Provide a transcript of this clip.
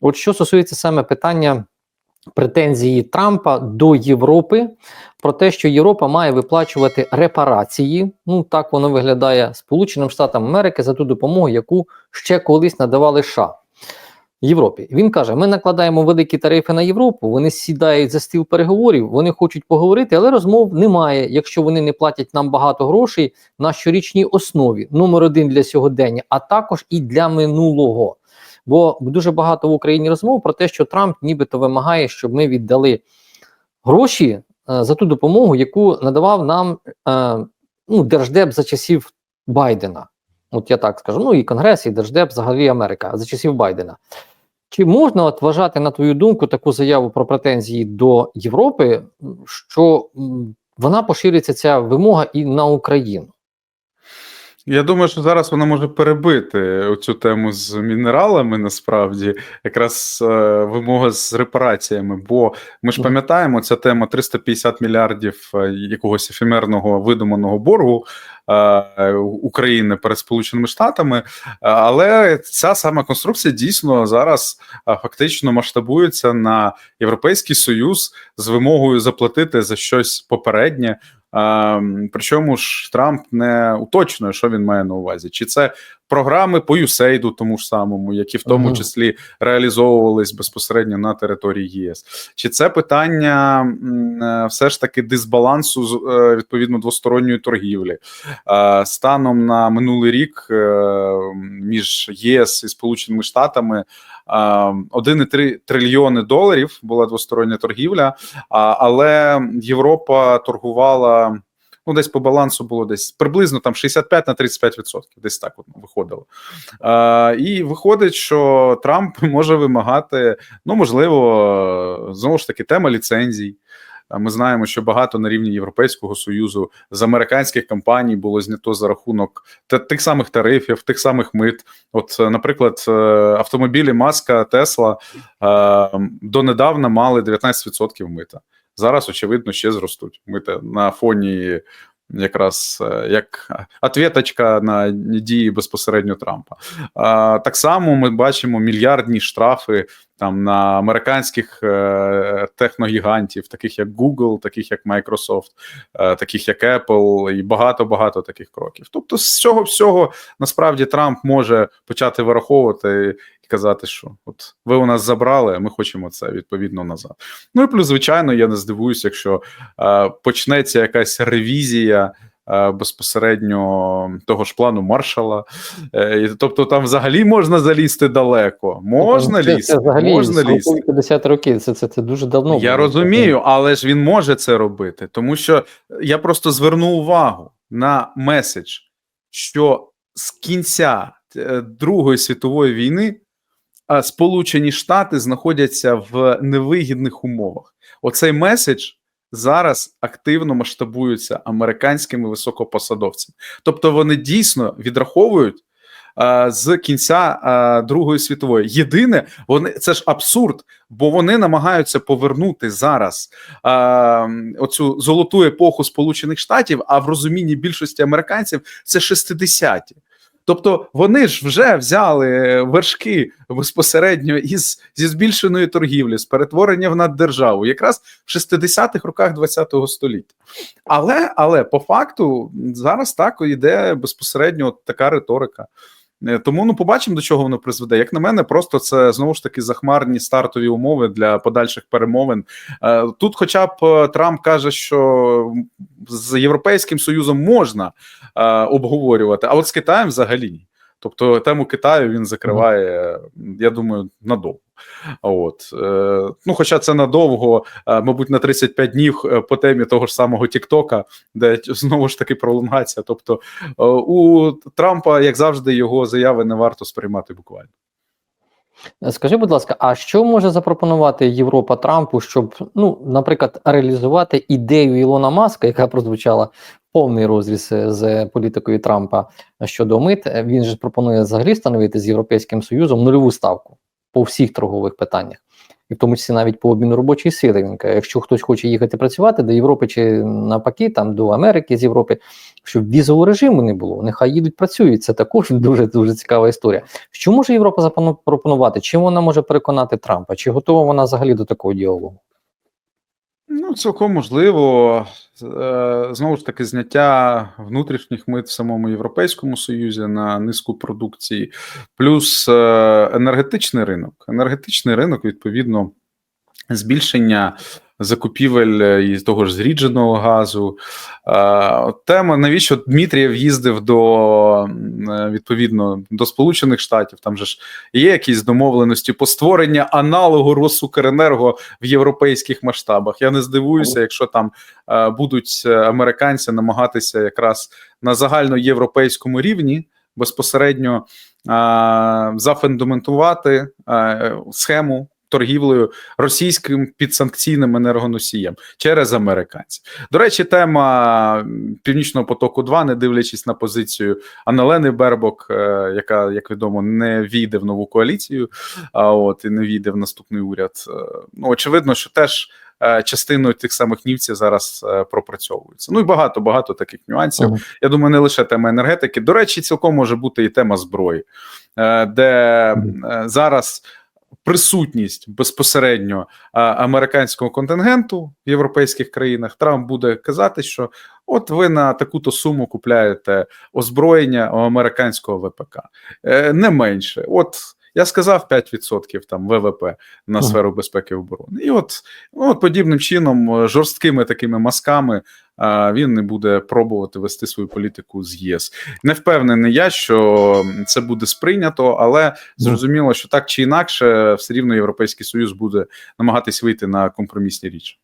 От що стосується саме питання претензії Трампа до Європи про те, що Європа має виплачувати репарації. Ну так воно виглядає Сполученим Штатам Америки за ту допомогу, яку ще колись надавали США. Європі він каже: ми накладаємо великі тарифи на Європу. Вони сідають за стіл переговорів, вони хочуть поговорити, але розмов немає, якщо вони не платять нам багато грошей на щорічній основі. Номер один для сьогодення, а також і для минулого. Бо дуже багато в Україні розмов про те, що Трамп нібито вимагає, щоб ми віддали гроші е, за ту допомогу, яку надавав нам е, ну, Держдеп за часів Байдена. От я так скажу. Ну і Конгрес, і Держдеп, взагалі Америка за часів Байдена. Чи можна от вважати, на твою думку, таку заяву про претензії до Європи, що вона пошириться ця вимога і на Україну? Я думаю, що зараз вона може перебити цю тему з мінералами, насправді, якраз е, вимога з репараціями. Бо ми ж пам'ятаємо, ця тема 350 мільярдів е, якогось ефемерного видуманого боргу е, України перед Сполученими Штатами. Е, Але ця сама конструкція дійсно зараз е, фактично масштабується на Європейський Союз з вимогою заплатити за щось попереднє. А, причому ж Трамп не уточнює, що він має на увазі, чи це програми по USAID тому ж самому, які в тому числі реалізовувались безпосередньо на території єС, чи це питання е, все ж таки дисбалансу з е, відповідно двосторонньої торгівлі Е, станом на минулий рік між ЄС і Сполученими Штатами е, 1,3 трильйони доларів була двостороння торгівля. Але Європа торгувала. Ну, десь по балансу було десь приблизно там 65 на 35 відсотків, десь так от виходило. А, і виходить, що Трамп може вимагати, ну можливо, знову ж таки, тема ліцензій. Ми знаємо, що багато на рівні Європейського союзу з американських компаній було знято за рахунок тих самих тарифів, тих самих мит. От, наприклад, е, автомобілі Маска Тесла е, донедавна мали 19% мита. Зараз, очевидно, ще зростуть мита на фоні якраз е, як ответочка на дії безпосередньо Трампа. А, так само ми бачимо мільярдні штрафи там на американських е, техногігантів, таких як Google, таких як Microsoft, е, таких як Apple, і багато багато таких кроків. Тобто, з цього всього насправді Трамп може почати вираховувати і казати, що от ви у нас забрали, а ми хочемо це відповідно назад. Ну і плюс, звичайно, я не здивуюся, якщо е, почнеться якась ревізія. е, Безпосередньо того ж плану маршала, Е, тобто там взагалі можна залізти далеко. Можна Це- лізти, Це взагалі можна лізти. 50 років. Це, це, це дуже давно. Я було. розумію, але ж він може це робити, тому що я просто зверну увагу на меседж, що з кінця е, Другої світової війни Сполучені Штати знаходяться в невигідних умовах. Оцей меседж зараз активно масштабується американськими високопосадовцями. Тобто вони дійсно відраховують. З кінця а, Другої світової єдине, вони це ж абсурд, бо вони намагаються повернути зараз а, оцю золоту епоху Сполучених Штатів, а в розумінні більшості американців це 60-ті. Тобто вони ж вже взяли вершки безпосередньо із зі збільшеної торгівлі, з перетворення в наддержаву, якраз в 60-х роках ХХ століття. Але але по факту зараз так йде безпосередньо така риторика. Е, Тому ну побачимо, до чого воно призведе. Як на мене, просто це знову ж таки захмарні стартові умови для подальших перемовин. Е, Тут, хоча б е, Трамп каже, що з Європейським Союзом можна обговорювати, а от з Китаєм взагалі. Тобто тему Китаю він закриває, я думаю, надовго. От е, ну, хоча це надовго, е, мабуть, на 35 днів е, по темі того ж самого Тіктока, де знову ж таки пролонгація. Тобто у Трампа, як завжди, його заяви не варто сприймати буквально. Скажи, будь ласка, а що може запропонувати Європа Трампу, щоб, ну, наприклад, реалізувати ідею Ілона Маска, яка прозвучала повний розріз е, з політикою Трампа щодо мит? Він же пропонує взагалі встановити з Європейським Союзом нульову ставку. по всіх торгових питаннях. І в тому числі навіть по обміну робочої сили. Він каже, якщо хтось хоче їхати працювати до Європи чи навпаки, там до Америки з Європи, щоб візового режиму не було, нехай їдуть працюють. Це також дуже дуже цікава історія. Що може Європа запропонувати? Чим вона може переконати Трампа? Чи готова вона взагалі до такого діалогу? Ну, цілком можливо. Е, Знову ж таки, зняття внутрішніх мит в самому Європейському Союзі на низку продукції, плюс е, енергетичний ринок. Енергетичний ринок, відповідно, збільшення закупівель е, і того ж зрідженого газу. Е, Тема, навіщо Дмитрієв їздив до е, відповідно до Сполучених Штатів? Там же ж є якісь домовленості по створення аналогу Росукренерго в європейських масштабах. Я не здивуюся, якщо там будуть американці намагатися якраз на загальноєвропейському рівні безпосередньо зафундаментувати схему. Торгівлею російським підсанкційним енергоносієм через американців. До речі, тема Північного потоку 2 не дивлячись на позицію Анелени Бербок, е, яка, як відомо, не війде в нову коаліцію, а от і не війде в наступний уряд. Е, Ну очевидно, що теж е, частиною тих самих нівців зараз пропрацьовується. Ну і багато багато таких нюансів. Мгм. Я думаю, не лише тема енергетики. До речі, цілком може бути і тема зброї, де зараз. Присутність безпосередньо американського контингенту в європейських країнах Трамп буде казати, що от ви на таку-то суму купляєте озброєння у американського ВПК, е, не менше. От я сказав 5% там ВВП на сферу безпеки і оборони. І от, ну, от подібним чином, е, жорсткими такими мазками, він не буде пробувати вести свою політику з ЄС. Не впевнений я, що це буде сприйнято, але зрозуміло, що так чи інакше, все рівно Європейський Союз буде намагатись вийти на компромісні річ.